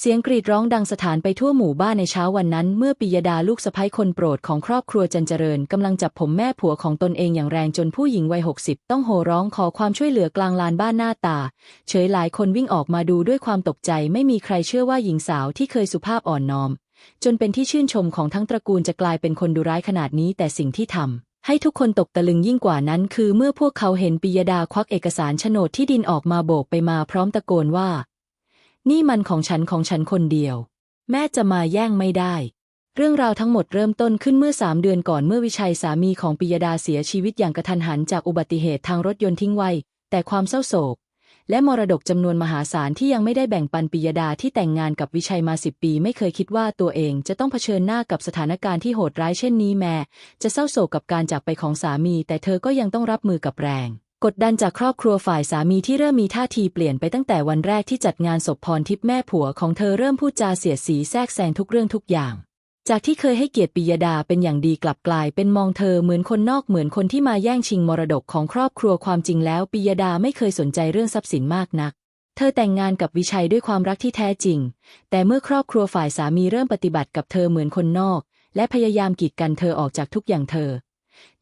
เสียงกรีดร้องดังสถานไปทั่วหมู่บ้านในเช้าวันนั้น เมื่อปิยดาลูกสะใภ้คนโปรดของครอบครัวจันเจริญกำลังจับผมแม่ผัวของตนเองอย่างแรงจนผู้หญิงวัยหกสิบต้องโห่ร้องขอความช่วยเหลือกลางลานบ้านหน้าตา เฉยหลายคนวิ่งออกมาดูด้วยความตกใจไม่มีใครเชื่อว่าหญิงสาวที่เคยสุภาพอ่อนน้อม จนเป็นที่ชื่นชมของทั้งตระกูลจะกลายเป็นคนดุร้ายขนาดนี้แต่สิ่งที่ทำให้ทุกคนตกตะลึงยิ่งกว่านั้นคือเมื่อพวกเขาเห็นปิยดาควักเอกสารโฉนดที่ดินออกมาโบกไปมาพร้อมตะโกนว่า นี่มันของฉันของฉันคนเดียว แม่จะมาแย่งไม่ได้ เรื่องราวทั้งหมดเริ่มต้นขึ้นเมื่อสามเดือนก่อนเมื่อวิชัยสามีของปิยดาเสียชีวิตอย่างกระทันหันจากอุบัติเหตุทางรถยนต์ทิ้งไว้ แต่ความเศร้าโศก และมรดกจำนวนมหาศาลที่ยังไม่ได้แบ่งปันปิยดาที่แต่งงานกับวิชัยมาสิบปี ไม่เคยคิดว่าตัวเองจะต้องเผชิญหน้ากับสถานการณ์ที่โหดร้ายเช่นนี้แม้จะเศร้าโศกกับการจากไปของสามี แต่เธอก็ยังต้องรับมือกับแรง กดดันจากครอบครัวฝ่ายสามีที่เริ่มมีท่าทีเปลี่ยนไปตั้งแต่วันแรกที่จัดงานศพพรทิพย์แม่ผัวของเธอเริ่มพูดจาเสียดสีแทรกแซงทุกเรื่องทุกอย่าง จากที่เคยให้เกียรติปิยดาเป็นอย่างดีกลับกลาย เป็นมองเธอเหมือนคนนอกเหมือนคนที่มาแย่งชิงมรดกของครอบครัวความจริงแล้วปิยดาไม่เคยสนใจเรื่องทรัพย์สินมากนัก เธอแต่งงานกับวิชัยด้วยความรักที่แท้จริง แต่เมื่อครอบครัวฝ่ายสามีเริ่มปฏิบัติกับเธอเหมือนคนนอก และพยายามกีดกันเธอออกจากทุกอย่างเธอ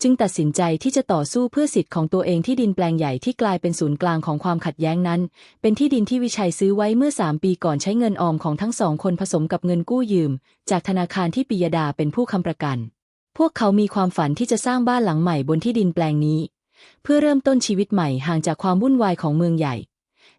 จึงตัดสินใจที่จะต่อสู้เพื่อสิทธิ์ของตัวเองที่ดินแปลงใหญ่ที่กลายเป็นศูนย์กลางของความขัดแย้งนั้น เป็นที่ดินที่วิชัยซื้อไว้เมื่อสามปีก่อนใช้เงินออมของทั้งสองคนผสมกับเงินกู้ยืม จากธนาคารที่ปิยดาเป็นผู้ค้ำประกัน พวกเขามีความฝันที่จะสร้างบ้านหลังใหม่บนที่ดินแปลงนี้ เพื่อเริ่มต้นชีวิตใหม่ห่างจากความวุ่นวายของเมืองใหญ่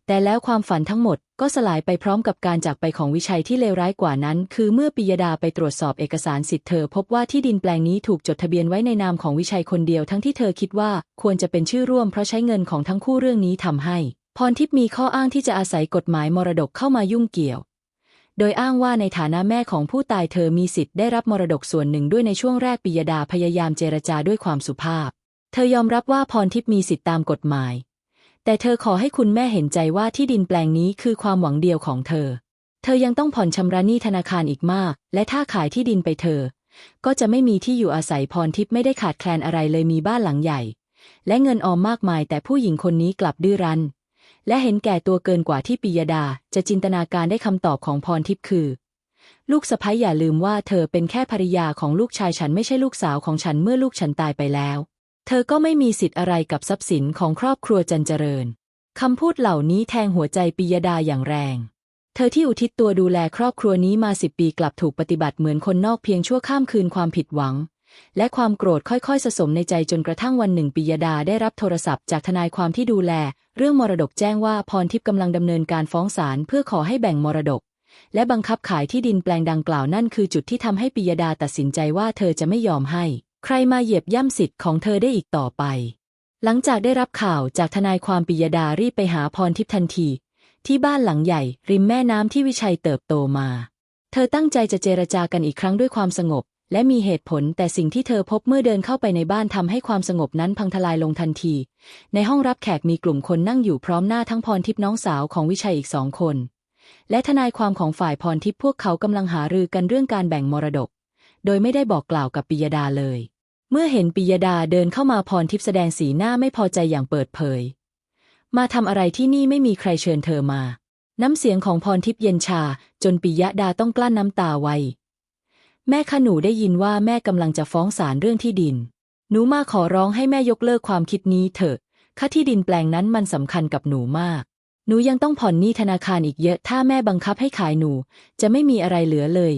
แต่แล้วความฝันทั้งหมดก็สลายไปพร้อมกับการจากไปของวิชัยที่เลวร้ายกว่านั้น คือเมื่อปิยดาไปตรวจสอบเอกสารสิทธิ์เธอ พบว่าที่ดินแปลงนี้ถูกจดทะเบียนไว้ในนามของวิชัยคนเดียวทั้งที่เธอคิดว่าควรจะเป็นชื่อร่วมเพราะใช้เงินของทั้งคู่เรื่องนี้ทำให้ พรทิพย์มีข้ออ้างที่จะอาศัยกฎหมายมรดกเข้ามายุ่งเกี่ยว โดยอ้างว่าในฐานะแม่ของผู้ตายเธอมีสิทธิ์ได้รับมรดกส่วนหนึ่งด้วยในช่วงแรกปิยดาพยายามเจรจาด้วยความสุภาพ เธอยอมรับว่าพรทิพย์มีสิทธิ์ตามกฎหมาย แต่เธอขอให้คุณแม่เห็นใจว่าที่ดินแปลงนี้คือความหวังเดียวของเธอ เธอยังต้องผ่อนชำระหนี้ธนาคารอีกมาก และถ้าขายที่ดินไปเธอ ก็จะไม่มีที่อยู่อาศัยพรทิพย์ไม่ได้ขาดแคลนอะไรเลยมีบ้านหลังใหญ่ และเงินออมมากมายแต่ผู้หญิงคนนี้กลับดื้อรั้น และเห็นแก่ตัวเกินกว่าที่ปิยดา จะจินตนาการได้คำตอบของพรทิพย์คือ ลูกสะพ้ยอย่าลืมว่าเธอเป็นแค่ภรรยาของลูกชายฉันไม่ใช่ลูกสาวของฉันเมื่อลูกฉันตายไปแล้ว เธอก็ไม่มีสิทธิ์อะไรกับทรัพย์สินของครอบครัวจันเจริญคำพูดเหล่านี้แทงหัวใจปิยดาอย่างแรง เธอที่อุทิศตัวดูแลครอบครัวนี้มาสิบปีกลับถูกปฏิบัติเหมือนคนนอกเพียงชั่วข้ามคืนความผิดหวัง และความโกรธค่อยๆ สะสมในใจจนกระทั่งวันหนึ่งปิยดาได้รับโทรศัพท์จากทนายความที่ดูแล เรื่องมรดกแจ้งว่าพรทิพย์กำลังดำเนินการฟ้องศาลเพื่อขอให้แบ่งมรดก และบังคับขายที่ดินแปลงดังกล่าวนั่นคือจุดที่ทำให้ปิยดาตัดสินใจว่าเธอจะไม่ยอมให้ ใครมาเหยียบย่ำสิทธิ์ของเธอได้อีกต่อไป หลังจากได้รับข่าวจากทนายความปิยดารีบไปหาพรทิพย์ทันที ที่บ้านหลังใหญ่ ริมแม่น้ำที่วิชัยเติบโตมา เธอตั้งใจจะเจรจากันอีกครั้งด้วยความสงบ และมีเหตุผลแต่สิ่งที่เธอพบเมื่อเดินเข้าไปในบ้านทำให้ความสงบนั้นพังทลายลงทันที ในห้องรับแขกมีกลุ่มคนนั่งอยู่พร้อมหน้าทั้งพรทิพย์น้องสาวของวิชัยอีกสองคน และทนายความของฝ่ายพรทิพย์พวกเขากำลังหารือกันเรื่องการแบ่งมรดก โดยไม่ได้บอกกล่าวกับปิยดาเลย เมื่อเห็นปิยดาเดินเข้ามาพรทิพย์แสดงสีหน้าไม่พอใจอย่างเปิดเผย มาทำอะไรที่นี่ไม่มีใครเชิญเธอมา น้ำเสียงของพรทิพย์เย็นชา จนปิยดาต้องกลั้นน้ำตาไว้ แม่ข้าหนูได้ยินว่าแม่กำลังจะฟ้องศาลเรื่องที่ดิน หนูมาขอร้องให้แม่ยกเลิกความคิดนี้เถอะค่าที่ดินแปลงนั้นมันสำคัญกับหนูมาก หนูยังต้องผ่อนหนี้ธนาคารอีกเยอะ ถ้าแม่บังคับให้ขายหนู จะไม่มีอะไรเหลือเลย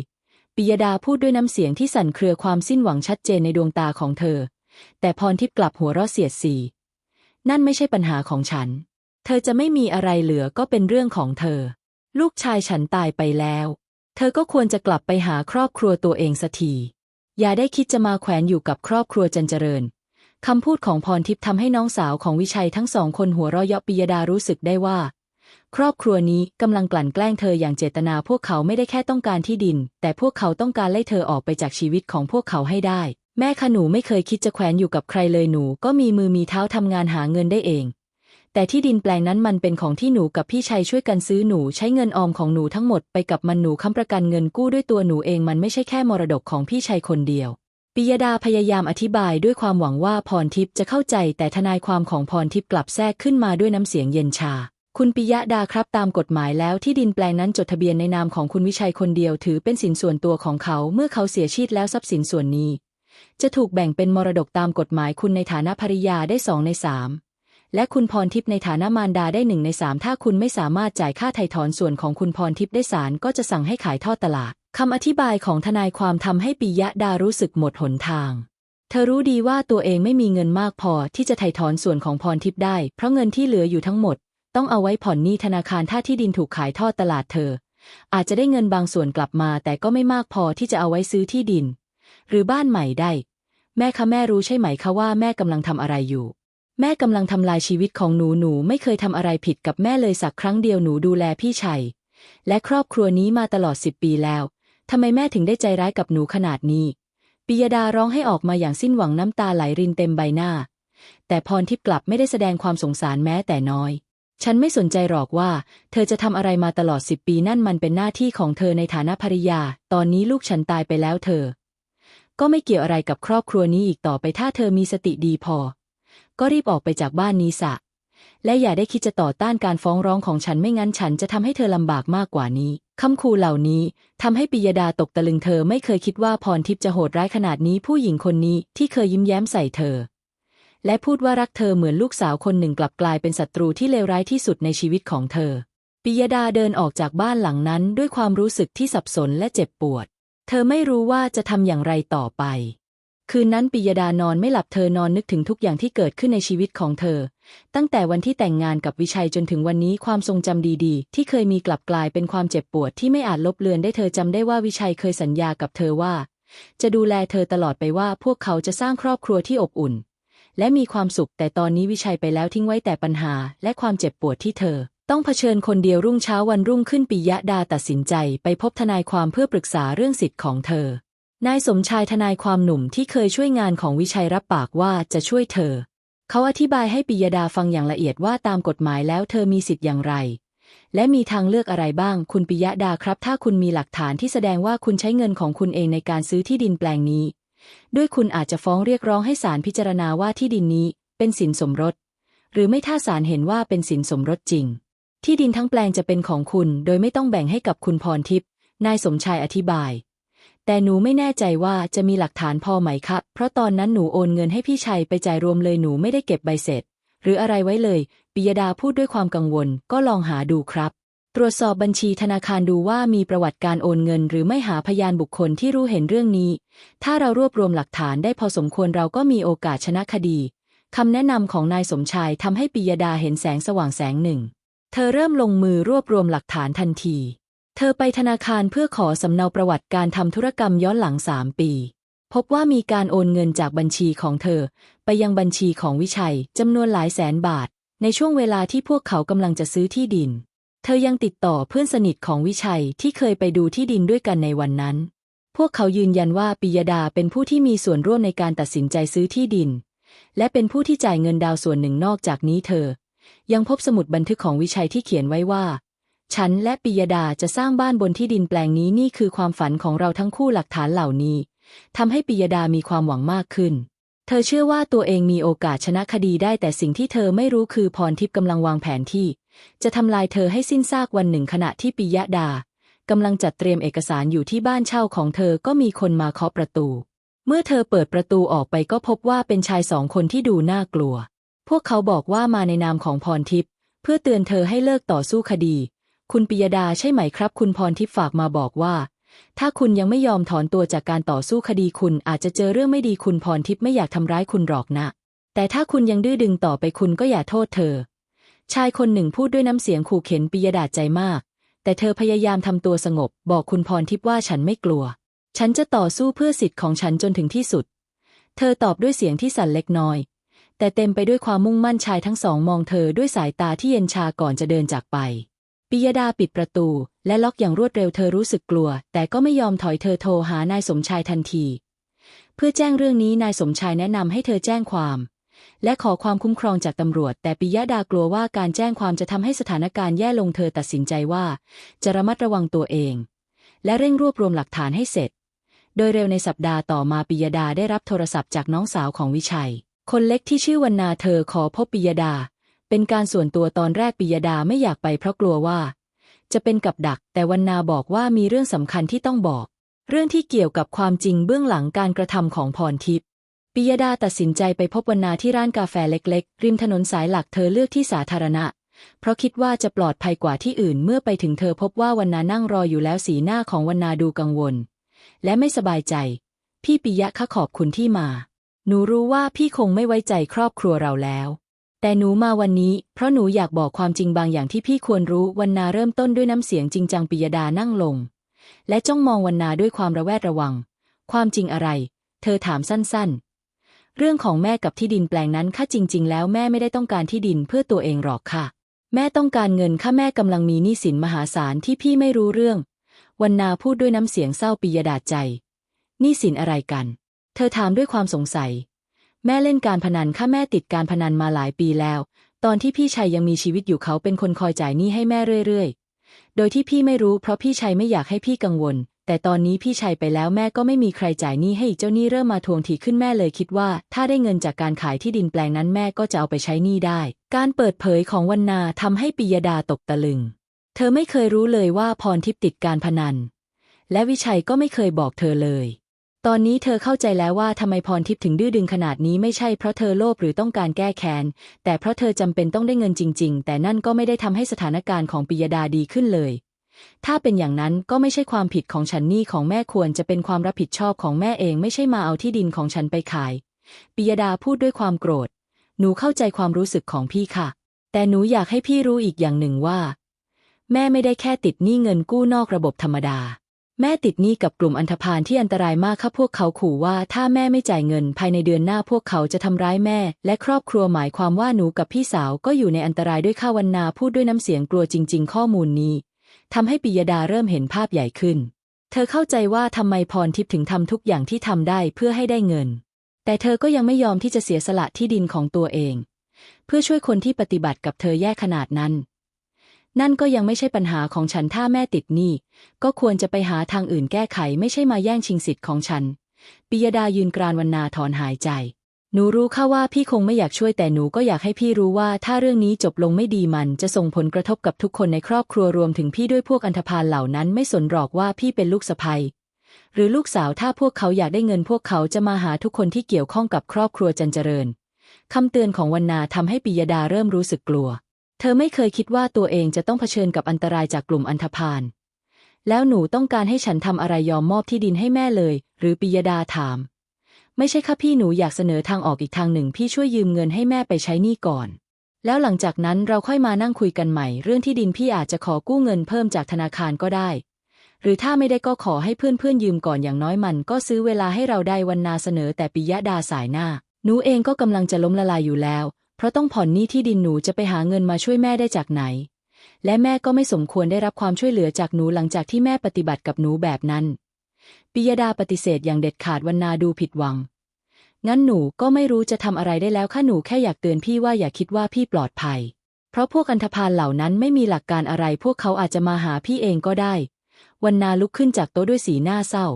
ปิยดาพูดด้วยน้ำเสียงที่สั่นเครือความสิ้นหวังชัดเจนในดวงตาของเธอ แต่พรทิพย์กลับหัวเราะเสียดสี นั่นไม่ใช่ปัญหาของฉัน เธอจะไม่มีอะไรเหลือก็เป็นเรื่องของเธอ ลูกชายฉันตายไปแล้ว เธอก็ควรจะกลับไปหาครอบครัวตัวเองสักที อย่าได้คิดจะมาแขวนอยู่กับครอบครัวจันเจริญคำพูดของพรทิพย์ทำให้น้องสาวของวิชัยทั้งสองคนหัวเราะเยาะปิยดารู้สึกได้ว่า ครอบครัวนี้กำลังกลั่นแกล้งเธออย่างเจตนาพวกเขาไม่ได้แค่ต้องการที่ดิน แต่พวกเขาต้องการไล่เธอออกไปจากชีวิตของพวกเขาให้ได้ แม่คะหนูไม่เคยคิดจะแขวนอยู่กับใครเลยหนู ก็มีมือมีเท้าทำงานหาเงินได้เอง แต่ที่ดินแปลงนั้นมันเป็นของที่หนูกับพี่ชัยช่วยกันซื้อหนูใช้เงินออมของหนูทั้งหมดไปกับมันหนูค้ำประกันเงินกู้ด้วยตัวหนูเองมันไม่ใช่แค่มรดกของพี่ชัยคนเดียวปิยดาพยายามอธิบายด้วยความหวังว่าพรทิพย์จะเข้าใจแต่ทนายความของพรทิพย์กลับแทรกขึ้นมาด้วยน้ำเสียงเย็นชา คุณปิยะดาครับตามกฎหมายแล้วที่ดินแปลงนั้นจดทะเบียนในนามของคุณวิชัยคนเดียวถือเป็นสินส่วนตัวของเขาเมื่อเขาเสียชีวิตแล้วทรัพย์สินส่วนนี้ จะถูกแบ่งเป็นมรดกตามกฎหมายคุณในฐานะภริยาได้สองในสามและคุณพรทิพย์ในฐานะมารดาได้หนึ่งในสามถ้าคุณไม่สามารถจ่ายค่าไถ่ถอนส่วนของคุณพรทิพย์ได้ศาลก็จะสั่งให้ขายทอดตลาดคำอธิบายของทนายความทำให้ปิยะดารู้สึกหมดหนทางเธอรู้ดีว่าตัวเองไม่มีเงินมากพอที่จะไถ่ถอนส่วนของพรทิพย์ได้ เพราะเงินที่เหลืออยู่ทั้งหมด ต้องเอาไว้ผ่อนหนี้ธนาคารถ้าที่ดินถูกขายทอดตลาดเธอ อาจจะได้เงินบางส่วนกลับมาแต่ก็ไม่มากพอที่จะเอาไว้ซื้อที่ดิน หรือบ้านใหม่ได้ แม่คะแม่รู้ใช่ไหมคะว่าแม่กำลังทำอะไรอยู่แม่กำลังทำลายชีวิตของหนูหนูไม่เคยทำอะไรผิดกับแม่เลยสักครั้งเดียวหนูดูแลพี่ชัย และครอบครัวนี้มาตลอดสิบปีแล้ว ทำไมแม่ถึงได้ใจร้ายกับหนูขนาดนี้ ปิยดาร้องให้ออกมาอย่างสิ้นหวังน้ำตาไหลรินเต็มใบหน้า แต่พรทิพย์กลับไม่ได้แสดงความสงสารแม้แต่น้อย ฉันไม่สนใจหรอกว่า เธอจะทำอะไรมาตลอดสิบปีนั่นมันเป็นหน้าที่ของเธอในฐานะภริยา ตอนนี้ลูกฉันตายไปแล้วเธอ ก็ไม่เกี่ยวอะไรกับครอบครัวนี้อีกต่อไปถ้าเธอมีสติดีพอ ก็รีบออกไปจากบ้านนี้สะ และอย่าได้คิดจะต่อต้านการฟ้องร้องของฉันไม่งั้นฉันจะทำให้เธอลำบากมากกว่านี้คำคูเหล่านี้ทำให้ปิยดาตกตะลึงเธอไม่เคยคิดว่าพรทิพย์จะโหดร้ายขนาดนี้ผู้หญิงคนนี้ที่เคยยิ้มแย้มใส่เธอ และพูดว่ารักเธอเหมือนลูกสาวคนหนึ่งกลับกลายเป็นศัตรูที่เลวร้ายที่สุดในชีวิตของเธอ ปิยดาเดินออกจากบ้านหลังนั้นด้วยความรู้สึกที่สับสนและเจ็บปวด เธอไม่รู้ว่าจะทำอย่างไรต่อไป คืนนั้นปิยดานอนไม่หลับเธอนอนนึกถึงทุกอย่างที่เกิดขึ้นในชีวิตของเธอ ตั้งแต่วันที่แต่งงานกับวิชัยจนถึงวันนี้ความทรงจำดีๆ ที่เคยมีกลับกลายเป็นความเจ็บปวดที่ไม่อาจลบเลือนได้เธอจำได้ว่าวิชัยเคยสัญญากับเธอว่า จะดูแลเธอตลอดไปว่าพวกเขาจะสร้างครอบครัวที่อบอุ่น และมีความสุข แต่ตอนนี้วิชัยไปแล้วทิ้งไว้แต่ปัญหา และความเจ็บปวดที่เธอ ต้องเผชิญคนเดียวรุ่งเช้าวันรุ่งขึ้นปิยะดาตัดสินใจไปพบทนายความเพื่อปรึกษาเรื่องสิทธิ์ของเธอ นายสมชายทนายความหนุ่มที่เคยช่วยงานของวิชัยรับปากว่าจะช่วยเธอ เขาอธิบายให้ปิยดาฟังอย่างละเอียดว่าตามกฎหมายแล้วเธอมีสิทธิ์อย่างไรและมีทางเลือกอะไรบ้าง คุณปิยะดาครับ ถ้าคุณมีหลักฐานที่แสดงว่าคุณใช้เงินของคุณเองในการซื้อที่ดินแปลงนี้ ด้วยคุณอาจจะฟ้องเรียกร้องให้ศาลพิจารณาว่าที่ดินนี้เป็นสินสมรส หรือไม่ถ้าศาลเห็นว่าเป็นสินสมรสจริง ที่ดินทั้งแปลงจะเป็นของคุณ โดยไม่ต้องแบ่งให้กับคุณพรทิพย์นายสมชายอธิบาย แต่หนูไม่แน่ใจว่าจะมีหลักฐานพอไหมครับ เพราะตอนนั้นหนูโอนเงินให้พี่ชัยไปจ่ายรวมเลยหนูไม่ได้เก็บใบเสร็จ หรืออะไรไว้เลยปิยดาพูดด้วยความกังวลก็ลองหาดูครับ ตรวจสอบบัญชีธนาคารดูว่ามีประวัติการโอนเงิน หรือไม่หาพยานบุคคลที่รู้เห็นเรื่องนี้ ถ้าเรารวบรวมหลักฐานได้พอสมควรเราก็มีโอกาสชนะคดีคำแนะนำของนายสมชายทำให้ปิยดาเห็นแสงสว่างแสงหนึ่ง เธอเริ่มลงมือรวบรวมหลักฐานทันที เธอไปธนาคารเพื่อขอสำเนาประวัติการทำธุรกรรมย้อนหลังสามปี พบว่ามีการโอนเงินจากบัญชีของเธอ ไปยังบัญชีของวิชัยจำนวนหลายแสนบาท ในช่วงเวลาที่พวกเขากำลังจะซื้อที่ดิน เธอยังติดต่อเพื่อนสนิทของวิชัยที่เคยไปดูที่ดินด้วยกันในวันนั้น พวกเขายืนยันว่าปิยดาเป็นผู้ที่มีส่วนร่วมในการตัดสินใจซื้อที่ดิน และเป็นผู้ที่จ่ายเงินดาวส่วนหนึ่งนอกจากนี้เธอ ยังพบสมุดบันทึกของวิชัยที่เขียนไว้ว่า ฉันและปิยดาจะสร้างบ้านบนที่ดินแปลงนี้นี่คือความฝันของเราทั้งคู่หลักฐานเหล่านี้ทำให้ปิยดามีความหวังมากขึ้น เธอเชื่อว่าตัวเองมีโอกาสชนะคดีได้แต่สิ่งที่เธอไม่รู้คือพรทิพย์กำลังวางแผนที่ จะทำลายเธอให้สิ้นซากวันหนึ่งขณะที่ปิยดากำลังจัดเตรียมเอกสารอยู่ที่บ้านเช่าของเธอก็มีคนมาเคาะประตู เมื่อเธอเปิดประตูออกไปก็พบว่าเป็นชายสองคนที่ดูน่ากลัว พวกเขาบอกว่ามาในนามของพรทิพย์เพื่อเตือนเธอให้เลิกต่อสู้คดี คุณปิยดาใช่ไหมครับ คุณพรทิพย์ฝากมาบอกว่า ถ้าคุณยังไม่ยอมถอนตัวจากการต่อสู้คดีคุณอาจจะเจอเรื่องไม่ดีคุณพรทิพย์ไม่อยากทำร้ายคุณหรอกนะ แต่ถ้าคุณยังดื้อดึงต่อไปคุณก็อย่าโทษเธอ ชายคนหนึ่งพูดด้วยน้ำเสียงขู่เข็นปิยดาใจมาก แต่เธอพยายามทำตัวสงบ บอกคุณพรทิพย์ว่าฉันไม่กลัว ฉันจะต่อสู้เพื่อสิทธิ์ของฉันจนถึงที่สุด เธอตอบด้วยเสียงที่สั่นเล็กน้อย แต่เต็มไปด้วยความมุ่งมั่นชายทั้งสองมองเธอด้วยสายตาที่เย็นชาก่อนจะเดินจากไปปิยดาปิดประตู และล็อกอย่างรวดเร็วเธอรู้สึกกลัว แต่ก็ไม่ยอมถอยเธอโทรหานายสมชายทันที เพื่อแจ้งเรื่องนี้นายสมชายแนะนำให้เธอแจ้งความ และขอความคุ้มครองจากตำรวจ แต่ปิยดากลัวว่าการแจ้งความจะทำให้สถานการณ์แย่ลงเธอตัดสินใจว่า จะระมัดระวังตัวเอง และเร่งรวบรวมหลักฐานให้เสร็จ โดยเร็วในสัปดาห์ต่อมาปิยดาได้รับโทรศัพท์จากน้องสาวของวิชัย คนเล็กที่ชื่อวรรณาเธอขอพบปิยดา เป็นการส่วนตัวตอนแรกปิยดาไม่อยากไปเพราะกลัวว่า จะเป็นกับดัก แต่วันนาบอกว่ามีเรื่องสำคัญที่ต้องบอก เรื่องที่เกี่ยวกับความจริงเบื้องหลังการกระทำของพรทิพย์ ปิยดาตัดสินใจไปพบวันนาที่ร้านกาแฟเล็กๆ ริมถนนสายหลักเธอเลือกที่สาธารณะ เพราะคิดว่าจะปลอดภัยกว่าที่อื่นเมื่อไปถึงเธอพบว่าวันนานั่งรออยู่แล้วสีหน้าของวันนาดูกังวล และไม่สบายใจ พี่ปิยะคะขอบคุณที่มา หนูรู้ว่าพี่คงไม่ไว้ใจครอบครัวเราแล้ว แต่หนูมาวันนี้ เพราะหนูอยากบอกความจริงบางอย่างที่พี่ควรรู้วันนาเริ่มต้นด้วยน้ำเสียงจริงจังปิยดานั่งลง และจ้องมองวันนาด้วยความระแวดระวัง ความจริงอะไร เธอถามสั้นๆ เรื่องของแม่กับที่ดินแปลงนั้นค่ะจริง ๆ แล้วแม่ไม่ได้ต้องการที่ดินเพื่อตัวเองหรอกค่ะ แม่ต้องการเงินค่ะแม่กำลังมีหนี้สินมหาศาลที่พี่ไม่รู้เรื่องวันนาพูดด้วยน้ำเสียงเศร้าปิยดาใจหนี้สินอะไรกัน เธอถามด้วยความสงสัย แม่เล่นการพนันค่ะแม่ติดการพนันมาหลายปีแล้ว ตอนที่พี่ชัยยังมีชีวิตอยู่เขาเป็นคนคอยจ่ายหนี้ให้แม่เรื่อยๆ โดยที่พี่ไม่รู้เพราะพี่ชัยไม่อยากให้พี่กังวล แต่ตอนนี้พี่ชัยไปแล้วแม่ก็ไม่มีใครจ่ายหนี้ให้อีกเจ้าหนี้เริ่มมาทวงทีขึ้นแม่เลยคิดว่า ถ้าได้เงินจากการขายที่ดินแปลงนั้นแม่ก็จะเอาไปใช้หนี้ได้ การเปิดเผยของวันนาทำให้ปิยดาตกตะลึง เธอไม่เคยรู้เลยว่าพรทิพย์ติดการพนัน และวิชัยก็ไม่เคยบอกเธอเลย ตอนนี้เธอเข้าใจแล้วว่าทำไมพรทิพย์ถึงดื้อดึงขนาดนี้ไม่ใช่เพราะเธอโลภหรือต้องการแก้แค้นแต่เพราะเธอจำเป็นต้องได้เงินจริง ๆ แต่นั่นก็ไม่ได้ทำให้สถานการณ์ของปิยดาดีขึ้นเลย ถ้าเป็นอย่างนั้นก็ไม่ใช่ความผิดของฉันนี่ของแม่ควรจะเป็นความรับผิดชอบของแม่เองไม่ใช่มาเอาที่ดินของฉันไปขาย ปิยดาพูดด้วยความโกรธ หนูเข้าใจความรู้สึกของพี่ค่ะ แต่หนูอยากให้พี่รู้อีกอย่างหนึ่งว่า แม่ไม่ได้แค่ติดหนี้เงินกู้นอกระบบธรรมดา แม่ติดหนี้กับกลุ่มอันธพาลที่อันตรายมากค่ะพวกเขาขู่ว่าถ้าแม่ไม่จ่ายเงินภายในเดือนหน้าพวกเขาจะทำร้ายแม่ และครอบครัวหมายความว่าหนูกับพี่สาวก็อยู่ในอันตรายด้วยข้าวันนาพูดด้วยน้ำเสียงกลัวจริง ๆ ข้อมูลนี้ ทำให้ปิยดาเริ่มเห็นภาพใหญ่ขึ้น เธอเข้าใจว่าทำไมพรทิพย์ถึงทำทุกอย่างที่ทำได้เพื่อให้ได้เงิน แต่เธอก็ยังไม่ยอมที่จะเสียสละที่ดินของตัวเอง เพื่อช่วยคนที่ปฏิบัติกับเธอแย่ขนาดนั้น นั่นก็ยังไม่ใช่ปัญหาของฉันถ้าแม่ติดหนี้ก็ควรจะไปหาทางอื่นแก้ไขไม่ใช่มาแย่งชิงสิทธิ์ของฉันปิยดายืนกรานวันนาถอนหายใจ หนูรู้ค่ะว่าพี่คงไม่อยากช่วยแต่หนูก็อยากให้พี่รู้ว่า ถ้าเรื่องนี้จบลงไม่ดีมัน จะส่งผลกระทบกับทุกคนในครอบครัวรวมถึงพี่ด้วยพวกอันธพาลเหล่านั้นไม่สนหรอกว่าพี่เป็นลูกสะใภ้หรือลูกสาวถ้าพวกเขาอยากได้เงินพวกเขาจะมาหาทุกคนที่เกี่ยวข้องกับครอบครัวจันเจริญคำเตือนของวันนาทำให้ปิยดาเริ่มรู้สึกกลัว เธอไม่เคยคิดว่าตัวเองจะต้องเผชิญกับอันตรายจากกลุ่มอันธพาลแล้วหนูต้องการให้ฉันทำอะไรยอมมอบที่ดินให้แม่เลย หรือปิยดาถาม ไม่ใช่ค่ะพี่หนูอยากเสนอทางออกอีกทางหนึ่ง พี่ช่วยยืมเงินให้แม่ไปใช้หนี้ก่อน แล้วหลังจากนั้นเราค่อยมานั่งคุยกันใหม่ เรื่องที่ดินพี่อาจจะขอกู้เงินเพิ่มจากธนาคารก็ได้ หรือถ้าไม่ได้ก็ขอให้เพื่อนๆยืมก่อนอย่างน้อยมัน ก็ซื้อเวลาให้เราได้วันนาเสนอแต่ปิยะดาสายหน้า หนูเองก็กำลังจะล้มละลายอยู่แล้ว เพราะต้องผ่อนหนี้ที่ดินหนูจะไปหาเงินมาช่วยแม่ได้จากไหน และแม่ก็ไม่สมควรได้รับความช่วยเหลือจากหนูหลังจากที่แม่ปฏิบัติกับหนูแบบนั้น ปิยดาปฏิเสธอย่างเด็ดขาดวันนาดูผิดหวัง งั้นหนูก็ไม่รู้จะทำอะไรได้แล้วค่ะหนูแค่อยากเตือนพี่ว่าอย่าคิดว่าพี่ปลอดภัย เพราะพวกอันธพาลเหล่านั้นไม่มีหลักการอะไรพวกเขาอาจจะมาหาพี่เองก็ได้ วันนาลุกขึ้นจากโต๊ะด้วยสีหน้าเศร้า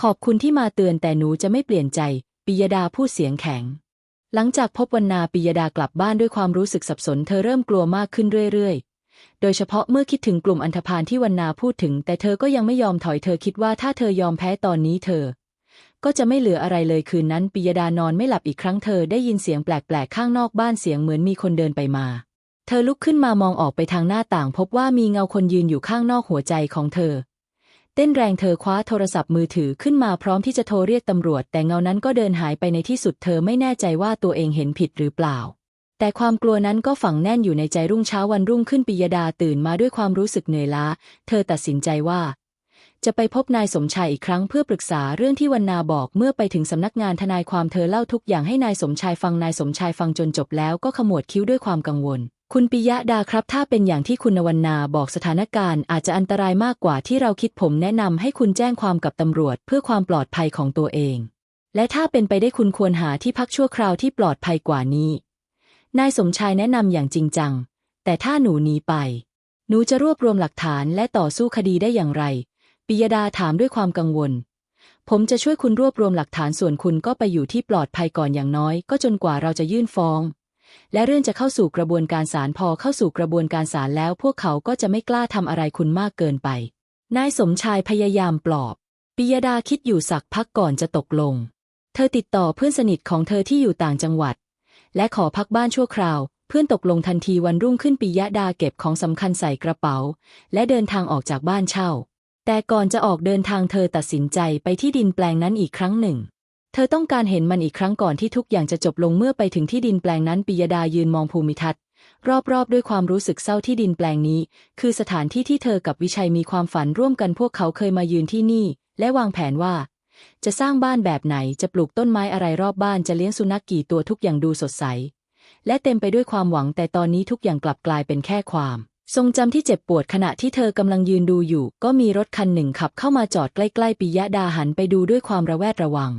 ขอบคุณที่มาเตือนแต่หนูจะไม่เปลี่ยนใจ ปิยดาพูดเสียงแข็ง หลังจากพบวันนาปิยดากลับบ้านด้วยความรู้สึกสับสนเธอเริ่มกลัวมากขึ้นเรื่อยๆ โดยเฉพาะเมื่อคิดถึงกลุ่มอันธพาลที่วันนาพูดถึง แต่เธอก็ยังไม่ยอมถอยเธอคิดว่าถ้าเธอยอมแพ้ตอนนี้เธอ ก็จะไม่เหลืออะไรเลยคืนนั้นปิยดานอนไม่หลับอีกครั้งเธอได้ยินเสียงแปลกๆข้างนอกบ้านเสียงเหมือนมีคนเดินไปมา เธอลุกขึ้นมามองออกไปทางหน้าต่าง พบว่ามีเงาคนยืนอยู่ข้างนอกหัวใจของเธอเต้นแรงเธอคว้าโทรศัพท์มือถือขึ้นมาพร้อมที่จะโทรเรียกตำรวจ แต่เงานั้นก็เดินหายไปในที่สุดเธอไม่แน่ใจว่าตัวเองเห็นผิดหรือเปล่า แต่ความกลัวนั้นก็ฝังแน่นอยู่ในใจรุ่งเช้าวันรุ่งขึ้นปิยดาตื่นมาด้วยความรู้สึกเหนื่อยล้า เธอตัดสินใจว่า จะไปพบนายสมชายอีกครั้งเพื่อปรึกษาเรื่องที่วันนาบอกเมื่อไปถึงสำนักงานทนายความเธอเล่าทุกอย่างให้นายสมชายฟังนายสมชายฟังจนจบแล้วก็ขมวดคิ้วด้วยความกังวล คุณปิยะดาครับ ถ้าเป็นอย่างที่คุณนวันนาบอกสถานการณ์ อาจจะอันตรายมากกว่าที่เราคิดผมแนะนำให้คุณแจ้งความกับตำรวจ เพื่อความปลอดภัยของตัวเอง และถ้าเป็นไปได้คุณควรหาที่พักชั่วคราวที่ปลอดภัยกว่านี้ นายสมชายแนะนำอย่างจริงจัง แต่ถ้าหนูหนีไป หนูจะรวบรวมหลักฐานและต่อสู้คดีได้อย่างไร ปิยดาถามด้วยความกังวล ผมจะช่วยคุณรวบรวมหลักฐานส่วนคุณก็ไปอยู่ที่ปลอดภัยก่อนอย่างน้อย ก็จนกว่าเราจะยื่นฟ้อง และเรื่องจะเข้าสู่กระบวนการศาลพอเข้าสู่กระบวนการศาลแล้ว พวกเขาก็จะไม่กล้าทำอะไรคุณมากเกินไป นายสมชายพยายามปลอบ ปิยดาคิดอยู่สักพักก่อนจะตกลง เธอติดต่อเพื่อนสนิทของเธอที่อยู่ต่างจังหวัด และขอพักบ้านชั่วคราว เพื่อนตกลงทันทีวันรุ่งขึ้นปิยดาเก็บของสำคัญใส่กระเป๋า และเดินทางออกจากบ้านเช่า แต่ก่อนจะออกเดินทางเธอตัดสินใจไปที่ดินแปลงนั้นอีกครั้งหนึ่ง เธอต้องการเห็นมันอีกครั้งก่อนที่ทุกอย่างจะจบลงเมื่อไปถึงที่ดินแปลงนั้นปิยดายืนมองภูมิทัศน์รอบๆ ด้วยความรู้สึกเศร้าที่ดินแปลงนี้ คือสถานที่ที่เธอกับวิชัยมีความฝันร่วมกันพวกเขาเคยมายืนที่นี่ และวางแผนว่า จะสร้างบ้านแบบไหนจะปลูกต้นไม้อะไรรอบบ้านจะเลี้ยงสุนัขกี่ตัวทุกอย่างดูสดใส และเต็มไปด้วยความหวังแต่ตอนนี้ทุกอย่างกลับกลายเป็นแค่ความ ทรงจำที่เจ็บปวดขณะที่เธอกำลังยืนดูอยู่ ก็มีรถคันหนึ่งขับเข้ามาจอดใกล้ๆปิยะดาหันไปดูด้วยความระแวดระวัง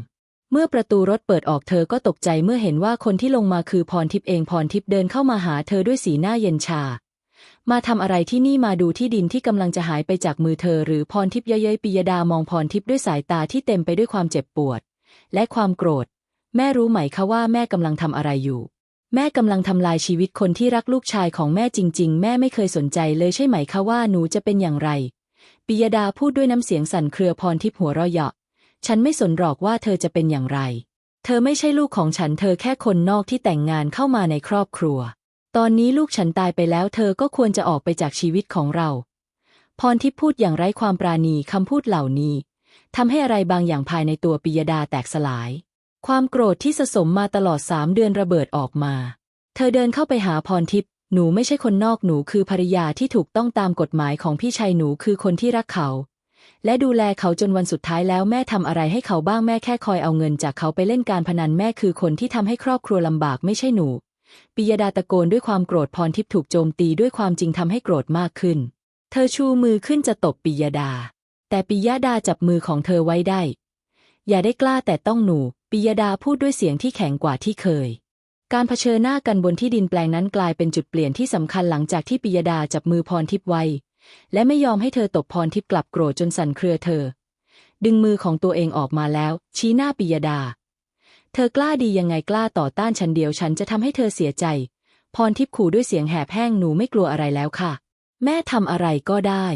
เมื่อประตูรถเปิดออกเธอก็ตกใจเมื่อเห็นว่าคนที่ลงมาคือพรทิพย์เองพรทิพย์เดินเข้ามาหาเธอด้วยสีหน้าเย็นชา มาทำอะไรที่นี่มาดูที่ดินที่กำลังจะหายไปจากมือเธอ หรือพรทิพย์เย้ยๆปิยดามองพรทิพย์ด้วยสายตาที่เต็มไปด้วยความเจ็บปวด และความโกรธ แม่รู้ไหมคะว่าแม่กำลังทำอะไรอยู่ แม่กำลังทำลายชีวิตคนที่รักลูกชายของแม่จริง ๆ แม่ไม่เคยสนใจเลยใช่ไหมคะว่าหนูจะเป็นอย่างไรปิยดาพูดด้วยน้ำเสียงสั่นเครือพรทิพย์หัวเราะเยาะฉันไม่สนหรอกว่าเธอจะเป็นอย่างไร เธอไม่ใช่ลูกของฉัน เธอแค่คนนอกที่แต่งงานเข้ามาในครอบครัว ตอนนี้ลูกฉันตายไปแล้ว เธอก็ควรจะออกไปจากชีวิตของเรา พรทิพย์พูดอย่างไร้ความปราณีคำพูดเหล่านี้ทำให้อะไรบางอย่างภายในตัวปิยดาแตกสลาย ความโกรธที่สะสมมาตลอดสามเดือนระเบิดออกมา เธอเดินเข้าไปหาพรทิพย์หนูไม่ใช่คนนอกหนูคือภรรยาที่ถูกต้องตามกฎหมายของพี่ชายหนูคือคนที่รักเขา และดูแลเขาจนวันสุดท้ายแล้วแม่ทำอะไรให้เขาบ้างแม่แค่คอยเอาเงินจากเขาไปเล่นการพนันแม่คือคนที่ทำให้ครอบครัวลำบากไม่ใช่หนู ปิยดาตะโกนด้วยความโกรธพรทิพย์ถูกโจมตีด้วยความจริงทำให้โกรธมากขึ้น เธอชูมือขึ้นจะตบปิยดา แต่ปิยดาจับมือของเธอไว้ได้ อย่าได้กล้าแต่ต้องหนูปิยดาพูดด้วยเสียงที่แข็งกว่าที่เคย การเผชิญหน้ากันบนที่ดินแปลงนั้นกลายเป็นจุดเปลี่ยนที่สำคัญหลังจากที่ปิยดาจับมือพรทิพย์ไว้ และไม่ยอมให้เธอตบพรทิพย์กลับโกรธจนสั่นเครือเธอ ดึงมือของตัวเองออกมาแล้ว ชี้หน้าปิยดา ธอกล้าดียังไงกล้าต่อต้านฉันเดียวฉันจะทำให้เธอเสียใจ พรทิพย์ขู่ด้วยเสียงแหบแห้งหนูไม่กลัวอะไรแล้วค่ะ แม่ทำอะไรก็ได้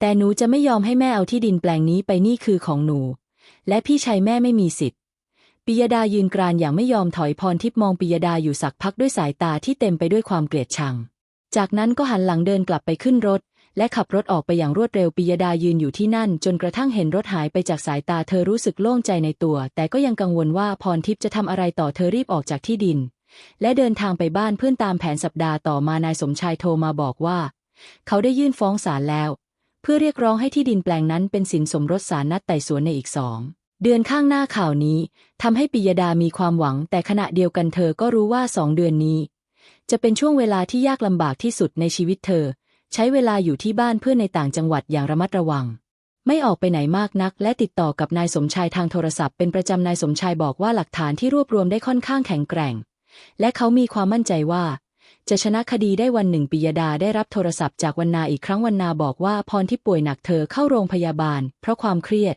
แต่หนูจะไม่ยอมให้แม่เอาที่ดินแปลงนี้ไปนี่คือของหนู และพี่ชายแม่ไม่มีสิทธิ์ปิยดายืนกรานอย่างไม่ยอมถอยพรทิพย์มองปิยดาอยู่สักพักด้วยสายตาที่เต็มไปด้วยความเกลียดชัง จากนั้นก็หันหลังเดินกลับไปขึ้นรถ และขับรถออกไปอย่างรวดเร็วปิยดายืนอยู่ที่นั่น จนกระทั่งเห็นรถหายไปจากสายตาเธอรู้สึกโล่งใจในตัว แต่ก็ยังกังวลว่าพรทิพย์จะทำอะไรต่อเธอรีบออกจากที่ดิน และเดินทางไปบ้านเพื่อนตามแผนสัปดาห์ต่อมานายสมชายโทรมาบอกว่า เขาได้ยื่นฟ้องศาลแล้ว เพื่อเรียกร้องให้ที่ดินแปลงนั้นเป็นสินสมรสศาลนัดไต่สวนในอีกสองเดือนข้างหน้าข่าวนี้ทำให้ปิยดามีความหวัง แต่ขณะเดียวกันเธอก็รู้ว่าสองเดือนนี้ จะเป็นช่วงเวลาที่ยากลำบากที่สุดในชีวิตเธอ ใช้เวลาอยู่ที่บ้านเพื่อนในต่างจังหวัดอย่างระมัดระวัง ไม่ออกไปไหนมากนัก และติดต่อกับนายสมชายทางโทรศัพท์เป็นประจำนายสมชายบอกว่าหลักฐานที่รวบรวมได้ค่อนข้างแข็งแกร่ง และเขามีความมั่นใจว่า จะชนะคดีได้วันหนึ่งปิยดาได้รับโทรศัพท์จากวันนาอีกครั้งวันนาบอกว่าพรที่ป่วยหนักเธอเข้าโรงพยาบาล เพราะความเครียด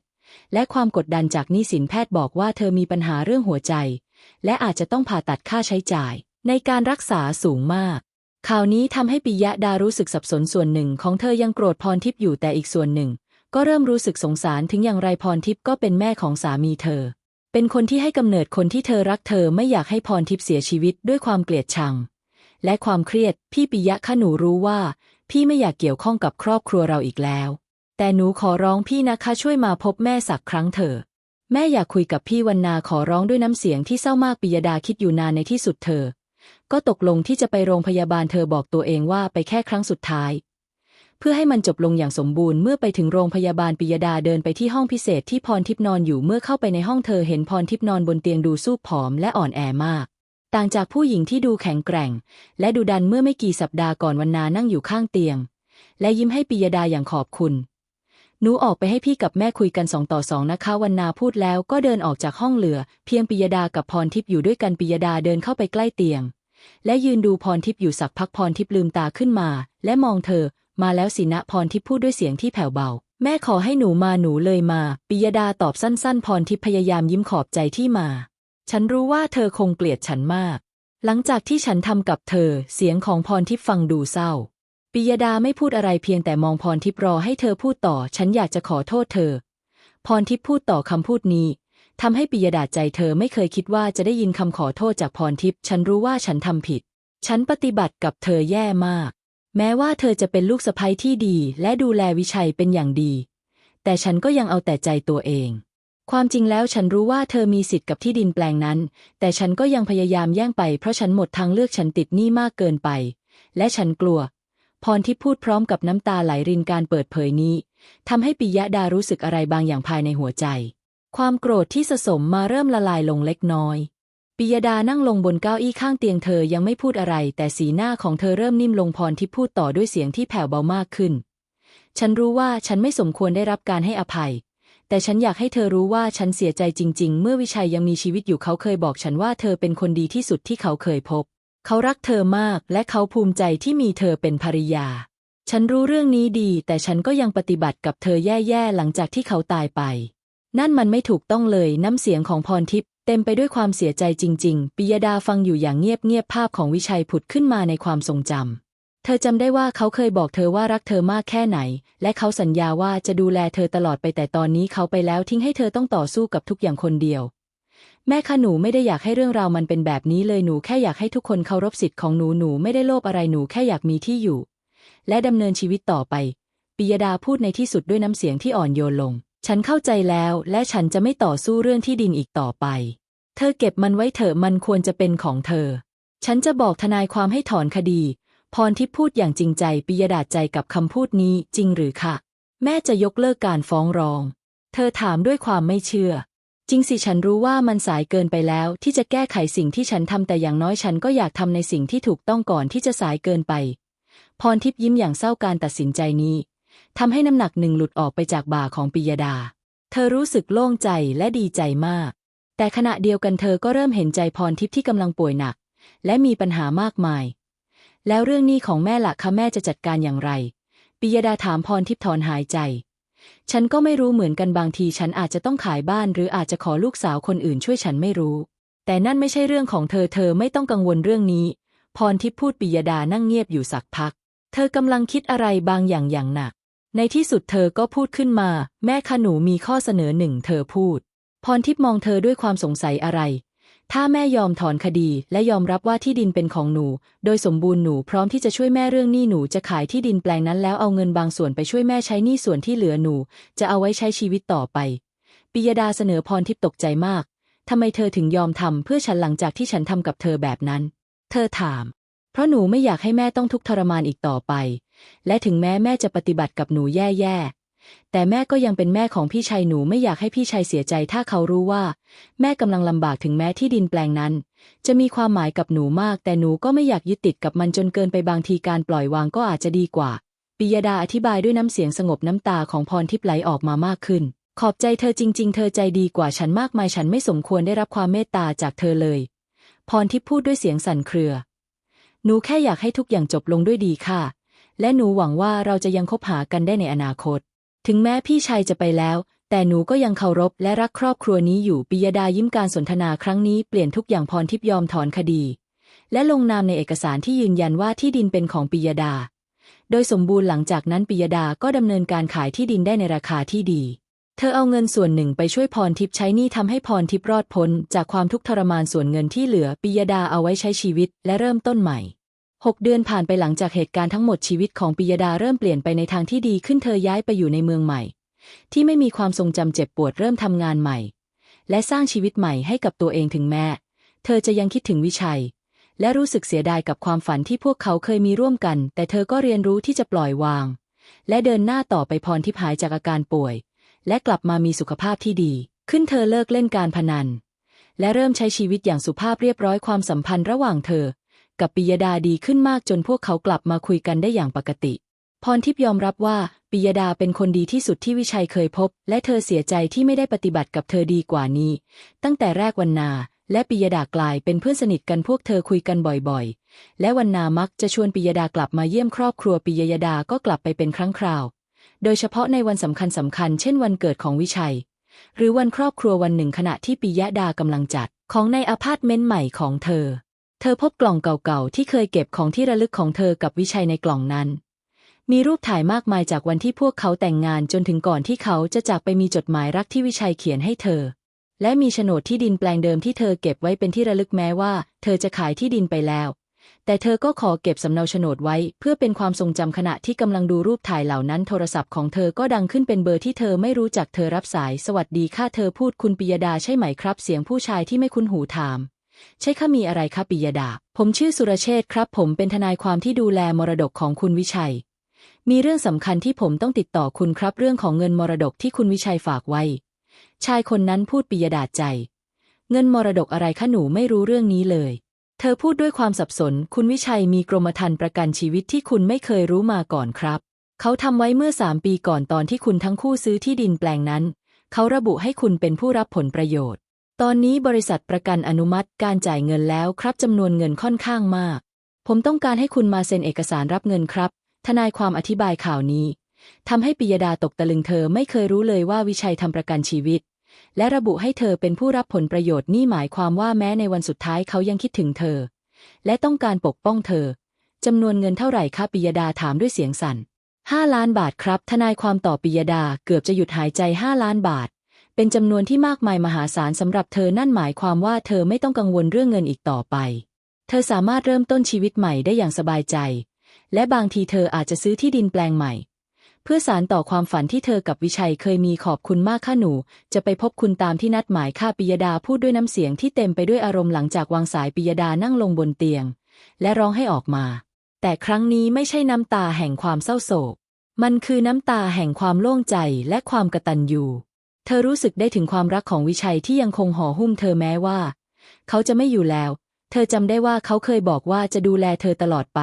และความกดดันจากหนี้สินแพทย์บอกว่าเธอมีปัญหาเรื่องหัวใจ และอาจจะต้องผ่าตัดค่าใช้จ่าย ในการรักษาสูงมาก ข่าวนี้ทำให้ปิยะดารู้สึกสับสนส่วนหนึ่งของเธอยังโกรธพรทิพย์อยู่แต่อีกส่วนหนึ่ง ก็เริ่มรู้สึกสงสารถึงอย่างไรพรทิพย์ก็เป็นแม่ของสามีเธอ เป็นคนที่ให้กำเนิดคนที่เธอรักเธอไม่อยากให้พรทิพย์เสียชีวิตด้วยความเกลียดชัง และความเครียด พี่ปิยะคะหนูรู้ว่า พี่ไม่อยากเกี่ยวข้องกับครอบครัวเราอีกแล้ว แต่หนูขอร้องพี่นะคะช่วยมาพบแม่สักครั้งเถอะแม่อยากคุยกับพี่วันนาขอร้องด้วยน้ำเสียงที่เศร้ามากปิยดาคิดอยู่นานในที่สุดเธอ ก็ตกลงที่จะไปโรงพยาบาลเธอบอกตัวเองว่าไปแค่ครั้งสุดท้าย เพื่อให้มันจบลงอย่างสมบูรณ์เมื่อไปถึงโรงพยาบาลปิยดาเดินไปที่ห้องพิเศษที่พรทิพนอนอยู่เมื่อเข้าไปในห้องเธอเห็นพรทิพนอนบนเตียงดูซูบผอมและอ่อนแอมาก ต่างจากผู้หญิงที่ดูแข็งแกร่ง และดูดันเมื่อไม่กี่สัปดาห์ก่อนวันนานั่งอยู่ข้างเตียง และยิ้มให้ปิยดาอย่างขอบคุณหนูออกไปให้พี่กับแม่คุยกันสองต่อสองนะคะวันนาพูดแล้วก็เดินออกจากห้องเหลือ เพียงปิยดากับพรทิพย์อยู่ด้วยกันปิยดาเดินเข้าไปใกล้เตียง และยืนดูพรทิพย์อยู่สักพักพรทิพย์ลืมตาขึ้นมา และมองเธอ มาแล้วสินะพรทิพย์พูดด้วยเสียงที่แผ่วเบา แม่ขอให้หนูมาหนูเลยมา ปิยดาตอบสั้นๆ พรทิพย์พยายามยิ้มขอบใจที่มา ฉันรู้ว่าเธอคงเกลียดฉันมาก หลังจากที่ฉันทำกับเธอ เสียงของพรทิพย์ฟังดูเศร้าปิยดาไม่พูดอะไรเพียงแต่มองพรทิพย์รอให้เธอพูดต่อ ฉันอยากจะขอโทษเธอ พรทิพย์พูดต่อคำพูดนี้ ทำให้ปิยดาใจเธอไม่เคยคิดว่าจะได้ยินคำขอโทษจากพรทิพย์ฉันรู้ว่าฉันทำผิด ฉันปฏิบัติกับเธอแย่มาก แม้ว่าเธอจะเป็นลูกสะใภ้ที่ดี และดูแลวิชัยเป็นอย่างดี แต่ฉันก็ยังเอาแต่ใจตัวเอง ความจริงแล้วฉันรู้ว่าเธอมีสิทธิ์กับที่ดินแปลงนั้น แต่ฉันก็ยังพยายามแย่งไปเพราะฉันหมดทางเลือกฉันติดหนี้มากเกินไป และฉันกลัว พรที่พูดพร้อมกับน้ำตาไหลรินการเปิดเผยนี้ทำให้ปิยดารู้สึกอะไรบางอย่างภายในหัวใจ ความโกรธที่สะสมมาเริ่มละลายลงเล็กน้อยปิยดานั่งลงบนเก้าอี้ข้างเตียงเธอยังไม่พูดอะไร แต่สีหน้าของเธอเริ่มนิ่มลงพรที่พูดต่อด้วยเสียงที่แผ่วเบามากขึ้น ฉันรู้ว่าฉันไม่สมควรได้รับการให้อภัย แต่ฉันอยากให้เธอรู้ว่าฉันเสียใจจริง ๆ เมื่อวิชัยยังมีชีวิตอยู่เขาเคยบอกฉันว่าเธอเป็นคนดีที่สุดที่เขาเคยพบ เขารักเธอมาก และเขาภูมิใจที่มีเธอเป็นภรรยา ฉันรู้เรื่องนี้ดี แต่ฉันก็ยังปฏิบัติกับเธอแย่ๆหลังจากที่เขาตายไป นั่นมันไม่ถูกต้องเลยน้ำเสียงของพรทิพย์เต็มไปด้วยความเสียใจจริง ๆ ปิยดาฟังอยู่อย่างเงียบๆภาพของวิชัยผุดขึ้นมาในความทรงจำ เธอจำได้ว่าเขาเคยบอกเธอว่ารักเธอมากแค่ไหน และเขาสัญญาว่าจะดูแลเธอตลอดไปแต่ตอนนี้เขาไปแล้วทิ้งให้เธอต้องต่อสู้กับทุกอย่างคนเดียว แม่คะหนูไม่ได้อยากให้เรื่องราวมันเป็นแบบนี้เลยหนูแค่อยากให้ทุกคนเคารพสิทธิ์ของหนูหนูไม่ได้โลภอะไรหนูแค่อยากมีที่อยู่ และดำเนินชีวิตต่อไป ปิยดาพูดในที่สุดด้วยน้ำเสียงที่อ่อนโยนลง ฉันเข้าใจแล้วและฉันจะไม่ต่อสู้เรื่องที่ดินอีกต่อไป เธอเก็บมันไว้เถอะมันควรจะเป็นของเธอ ฉันจะบอกทนายความให้ถอนคดี พรที่พูดอย่างจริงใจปิยดาใจกับคำพูดนี้จริงหรือคะ แม่จะยกเลิกการฟ้องร้อง เธอถามด้วยความไม่เชื่อ จริงสิฉันรู้ว่ามันสายเกินไปแล้วที่จะแก้ไขสิ่งที่ฉันทำแต่อย่างน้อยฉันก็อยากทำในสิ่งที่ถูกต้องก่อนที่จะสายเกินไป พรทิพย์ยิ้มอย่างเศร้าการตัดสินใจนี้ ทำให้น้ำหนักหนึ่งหลุดออกไปจากบ่าของปิยดา เธอรู้สึกโล่งใจและดีใจมาก แต่ขณะเดียวกันเธอก็เริ่มเห็นใจพรทิพย์ที่กำลังป่วยหนัก และมีปัญหามากมาย แล้วเรื่องนี้ของแม่ละคะแม่จะจัดการอย่างไร ปิยดาถามพรทิพย์ถอนหายใจ ฉันก็ไม่รู้เหมือนกันบางทีฉันอาจจะต้องขายบ้าน หรืออาจจะขอลูกสาวคนอื่นช่วยฉันไม่รู้ แต่นั่นไม่ใช่เรื่องของเธอเธอไม่ต้องกังวลเรื่องนี้ พรทิพย์พูดปิยดานั่งเงียบอยู่สักพัก เธอกำลังคิดอะไรบางอย่างอย่างหนัก ในที่สุดเธอก็พูดขึ้นมา แม่คะหนูมีข้อเสนอหนึ่งเธอพูด พรทิพย์มองเธอด้วยความสงสัยอะไร ถ้าแม่ยอมถอนคดีและยอมรับว่าที่ดินเป็นของหนู โดยสมบูรณ์หนูพร้อมที่จะช่วยแม่เรื่องหนี้หนูจะขายที่ดินแปลงนั้นแล้วเอาเงินบางส่วนไปช่วยแม่ใช้หนี้ส่วนที่เหลือหนู จะเอาไว้ใช้ชีวิตต่อไปปิยดาเสนอพรทิพย์ตกใจมากทำไมเธอถึงยอมทำเพื่อฉันหลังจากที่ฉันทำกับเธอแบบนั้น เธอถาม เพราะหนูไม่อยากให้แม่ต้องทุกข์ทรมานอีกต่อไป และถึงแม้แม่จะปฏิบัติกับหนูแย่ๆ แต่แม่ก็ยังเป็นแม่ของพี่ชายหนูไม่อยากให้พี่ชายเสียใจถ้าเขารู้ว่า แม่กำลังลำบากถึงแม้ที่ดินแปลงนั้น จะมีความหมายกับหนูมาก แต่หนูก็ไม่อยากยึดติดกับมันจนเกินไปบางทีการปล่อยวางก็อาจจะดีกว่า ปิยดาอธิบายด้วยน้ำเสียงสงบน้ำตาของพรทิพย์ไหลออกมามากขึ้น ขอบใจเธอจริง ๆ เธอใจดีกว่าฉันมากมายฉันไม่สมควรได้รับความเมตตาจากเธอเลย พรทิพย์พูดด้วยเสียงสั่นเครือหนูแค่อยากให้ทุกอย่างจบลงด้วยดีค่ะ และหนูหวังว่าเราจะยังคบหากันได้ในอนาคต ถึงแม้พี่ชายจะไปแล้ว แต่หนูก็ยังเคารพและรักครอบครัวนี้อยู่ปิยดายิ้มการสนทนาครั้งนี้เปลี่ยนทุกอย่างพรทิพย์ยอมถอนคดี และลงนามในเอกสารที่ยืนยันว่าที่ดินเป็นของปิยดา โดยสมบูรณ์หลังจากนั้นปิยดาก็ดำเนินการขายที่ดินได้ในราคาที่ดีเธอเอาเงินส่วนหนึ่งไปช่วยพรทิพย์ใช้หนี้ทำให้พรทิพย์รอดพ้นจากความทุกข์ทรมานส่วนเงินที่เหลือปิยดาเอาไว้ใช้ชีวิตและเริ่มต้นใหม่ หกเดือนผ่านไปหลังจากเหตุการณ์ทั้งหมดชีวิตของปิยดาเริ่มเปลี่ยนไปในทางที่ดีขึ้นเธอย้ายไปอยู่ในเมืองใหม่ ที่ไม่มีความทรงจำเจ็บปวดเริ่มทำงานใหม่ และสร้างชีวิตใหม่ให้กับตัวเองถึงแม้เธอจะยังคิดถึงวิชัย และรู้สึกเสียดายกับความฝันที่พวกเขาเคยมีร่วมกัน แต่เธอก็เรียนรู้ที่จะปล่อยวาง และเดินหน้าต่อไปพรทิพย์หายจากอาการป่วย และกลับมามีสุขภาพที่ดี ขึ้นเธอเลิกเล่นการพนัน และเริ่มใช้ชีวิตอย่างสุภาพเรียบร้อยความสัมพันธ์ระหว่างเธอ กับปิยดาดีขึ้นมากจนพวกเขากลับมาคุยกันได้อย่างปกติ พรทิพย์ยอมรับว่าปิยดาเป็นคนดีที่สุดที่วิชัยเคยพบ และเธอเสียใจที่ไม่ได้ปฏิบัติกับเธอดีกว่านี้ ตั้งแต่แรกวันนา และปิยดากลายเป็นเพื่อนสนิทกันพวกเธอคุยกันบ่อยๆ และวันนามักจะชวนปิยดากลับมาเยี่ยมครอบครัวปิยดาก็กลับไปเป็นครั้งคราว โดยเฉพาะในวันสำคัญสำคัญเช่นวันเกิดของวิชัย หรือวันครอบครัววันหนึ่งขณะที่ปิยดากำลังจัด ของในอพาร์ตเมนต์ใหม่ของเธอ เธอพบกล่องเก่าๆ ที่เคยเก็บของที่ระลึกของเธอกับวิชัยในกล่องนั้น มีรูปถ่ายมากมายจากวันที่พวกเขาแต่งงานจนถึงก่อนที่เขาจะจากไปมีจดหมายรักที่วิชัยเขียนให้เธอ และมีโฉนดที่ดินแปลงเดิมที่เธอเก็บไว้เป็นที่ระลึกแม้ว่า เธอจะขายที่ดินไปแล้ว แต่เธอก็ขอเก็บสำเนาโฉนดไว้ เพื่อเป็นความทรงจำขณะที่กำลังดูรูปถ่ายเหล่านั้นโทรศัพท์ของเธอก็ดังขึ้นเป็นเบอร์ที่เธอไม่รู้จักเธอรับสาย สวัสดีค่ะเธอพูดคุณปิยดาใช่ไหมครับ เสียงผู้ชายที่ไม่คุ้นหูถาม ใช่ค่ะมีอะไรคะปิยดา ผมชื่อสุรเชษครับ ผมเป็นทนายความที่ดูแลมรดกของคุณวิชัย มีเรื่องสำคัญที่ผมต้องติดต่อคุณครับ เรื่องของเงินมรดกที่คุณวิชัยฝากไว้ ชายคนนั้นพูดปิยดาใจ เงินมรดกอะไรคะหนูไม่รู้เรื่องนี้เลย เธอพูดด้วยความสับสน คุณวิชัยมีกรมธรรม์ประกันชีวิตที่คุณไม่เคยรู้มาก่อนครับ เขาทำไว้เมื่อสามปีก่อนตอนที่คุณทั้งคู่ซื้อที่ดินแปลงนั้น เขาระบุให้คุณเป็นผู้รับผลประโยชน์ ตอนนี้บริษัทประกันอนุมัติการจ่ายเงินแล้วครับจำนวนเงินค่อนข้างมาก ผมต้องการให้คุณมาเซ็นเอกสารรับเงินครับ ทนายความอธิบายข่าวนี้ทำให้ปิยดาตกตะลึงเธอไม่เคยรู้เลยว่าวิชัยทำประกันชีวิต และระบุให้เธอเป็นผู้รับผลประโยชน์นี่หมายความว่าแม้ในวันสุดท้ายเขายังคิดถึงเธอ และต้องการปกป้องเธอจำนวนเงินเท่าไหร่คะปิยดาถามด้วยเสียงสั่นห้าล้านบาทครับ ทนายความต่อปิยดาเกือบจะหยุดหายใจห้าล้านบาท เป็นจำนวนที่มากมายมหาศาลสำหรับเธอนั่นหมายความว่าเธอไม่ต้องกังวลเรื่องเงินอีกต่อไป เธอสามารถเริ่มต้นชีวิตใหม่ได้อย่างสบายใจ และบางทีเธออาจจะซื้อที่ดินแปลงใหม่ เพื่อสารต่อความฝันที่เธอกับวิชัยเคยมีขอบคุณมากค่ะหนู จะไปพบคุณตามที่นัดหมายค่ะปิยดาพูดด้วยน้ำเสียงที่เต็มไปด้วยอารมณ์หลังจากวางสายปิยดานั่งลงบนเตียง และร้องให้ออกมา แต่ครั้งนี้ไม่ใช่น้ำตาแห่งความเศร้าโศก มันคือน้ำตาแห่งความโล่งใจและความกตัญญู เธอรู้สึกได้ถึงความรักของวิชัยที่ยังคงห่อหุ้มเธอแม้ว่า เขาจะไม่อยู่แล้ว เธอจำได้ว่าเขาเคยบอกว่าจะดูแลเธอตลอดไป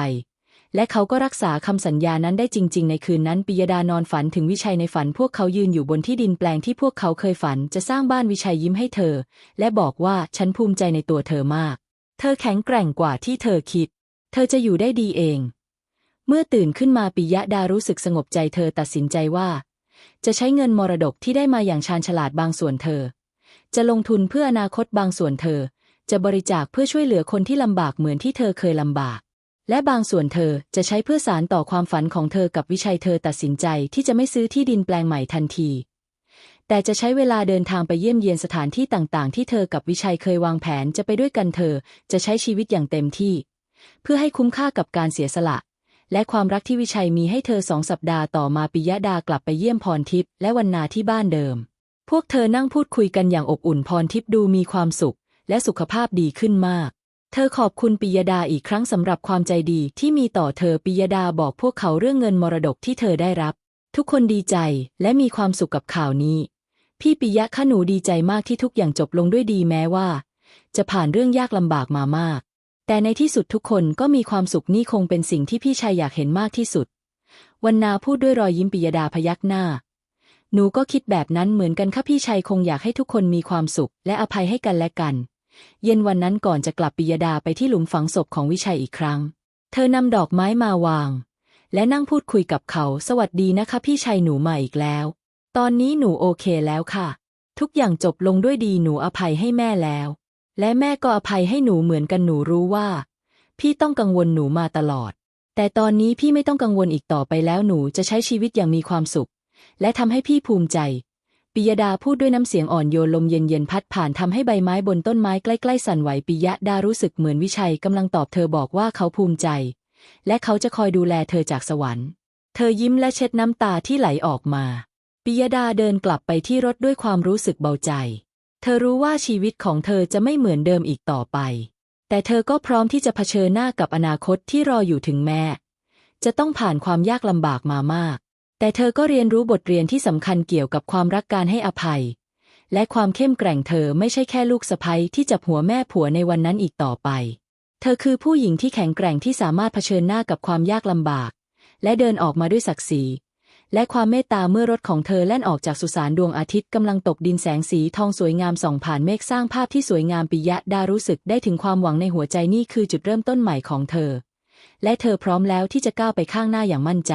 และเขาก็รักษาคำสัญญานั้นได้จริง ๆ ในคืนนั้นปิยดานอนฝันถึงวิชัยในฝันพวกเขายืนอยู่บนที่ดินแปลงที่พวกเขาเคยฝันจะสร้างบ้านวิชัยยิ้มให้เธอ และบอกว่าฉันภูมิใจในตัวเธอมาก เธอแข็งแกร่งกว่าที่เธอคิด เธอจะอยู่ได้ดีเอง เมื่อตื่นขึ้นมาปิยดารู้สึกสงบใจเธอตัดสินใจว่า จะใช้เงินมรดกที่ได้มาอย่างชาญฉลาดบางส่วนเธอ จะลงทุนเพื่ออนาคตบางส่วนเธอ จะบริจาคเพื่อช่วยเหลือคนที่ลำบากเหมือนที่เธอเคยลำบาก และบางส่วนเธอจะใช้เพื่อสารต่อความฝันของเธอกับวิชัยเธอตัดสินใจที่จะไม่ซื้อที่ดินแปลงใหม่ทันที แต่จะใช้เวลาเดินทางไปเยี่ยมเยียนสถานที่ต่างๆ ที่เธอกับวิชัยเคยวางแผนจะไปด้วยกันเธอ จะใช้ชีวิตอย่างเต็มที่ เพื่อให้คุ้มค่ากับการเสียสละ และความรักที่วิชัยมีให้เธอสองสัปดาห์ต่อมาปิยดากลับไปเยี่ยมพรทิพย์และวันนาที่บ้านเดิม พวกเธอนั่งพูดคุยกันอย่างอบอุ่นพรทิพย์ดูมีความสุข และสุขภาพดีขึ้นมาก เธอขอบคุณปิยดาอีกครั้งสำหรับความใจดีที่มีต่อเธอปิยดาบอกพวกเขาเรื่องเงินมรดกที่เธอได้รับ ทุกคนดีใจและมีความสุขกับข่าวนี้ พี่ปิยะข้าหนูดีใจมากที่ทุกอย่างจบลงด้วยดีแม้ว่า จะผ่านเรื่องยากลำบากมามาก แต่ในที่สุดทุกคนก็มีความสุขนี่คงเป็นสิ่งที่พี่ชายอยากเห็นมากที่สุด วันนาพูดด้วยรอยยิ้มปิยดาพยักหน้า หนูก็คิดแบบนั้นเหมือนกันค่ะพี่ชัยคงอยากให้ทุกคนมีความสุข และอภัยให้กันและกัน เย็นวันนั้นก่อนจะกลับปิยดาไปที่หลุมฝังศพของวิชัยอีกครั้ง เธอนำดอกไม้มาวาง และนั่งพูดคุยกับเขา สวัสดีนะคะ พี่ชัยหนูมาอีกแล้ว ตอนนี้หนูโอเคแล้วค่ะ ทุกอย่างจบลงด้วยดีหนูอภัยให้แม่แล้ว และแม่ก็อภัยให้หนูเหมือนกันหนูรู้ว่า พี่ต้องกังวลหนูมาตลอด แต่ตอนนี้พี่ไม่ต้องกังวลอีกต่อไปแล้วหนูจะใช้ชีวิตอย่างมีความสุข และทำให้พี่ภูมิใจปิยดาพูดด้วยน้ำเสียงอ่อนโยนลมเย็นๆพัดผ่านทำให้ใบไม้บนต้นไม้ใกล้ๆสั่นไหวปิยดารู้สึกเหมือนวิชัยกำลังตอบเธอบอกว่าเขาภูมิใจ และเขาจะคอยดูแลเธอจากสวรรค์ เธอยิ้มและเช็ดน้ำตาที่ไหลออกมาปิยดาเดินกลับไปที่รถด้วยความรู้สึกเบาใจ เธอรู้ว่าชีวิตของเธอจะไม่เหมือนเดิมอีกต่อไป แต่เธอก็พร้อมที่จะเผชิญหน้ากับอนาคตที่รออยู่ถึงแม้จะต้องผ่านความยากลำบากมามาก แต่เธอก็เรียนรู้บทเรียนที่สำคัญเกี่ยวกับความรักการให้อภัย และความเข้มแกร่งเธอไม่ใช่แค่ลูกสะใภ้ที่จับหัวแม่ผัวในวันนั้นอีกต่อไป เธอคือผู้หญิงที่แข็งแกร่งที่สามารถเผชิญหน้ากับความยากลำบาก และเดินออกมาด้วยศักดิ์ศรี และความเมตตาเมื่อรถของเธอแล่นออกจากสุสานดวงอาทิตย์กำลังตกดินแสงสีทองสวยงามส่องผ่านเมฆสร้างภาพที่สวยงามปิยะดารู้สึกได้ถึงความหวังในหัวใจนี่คือจุดเริ่มต้นใหม่ของเธอ และเธอพร้อมแล้วที่จะก้าวไปข้างหน้าอย่างมั่นใจ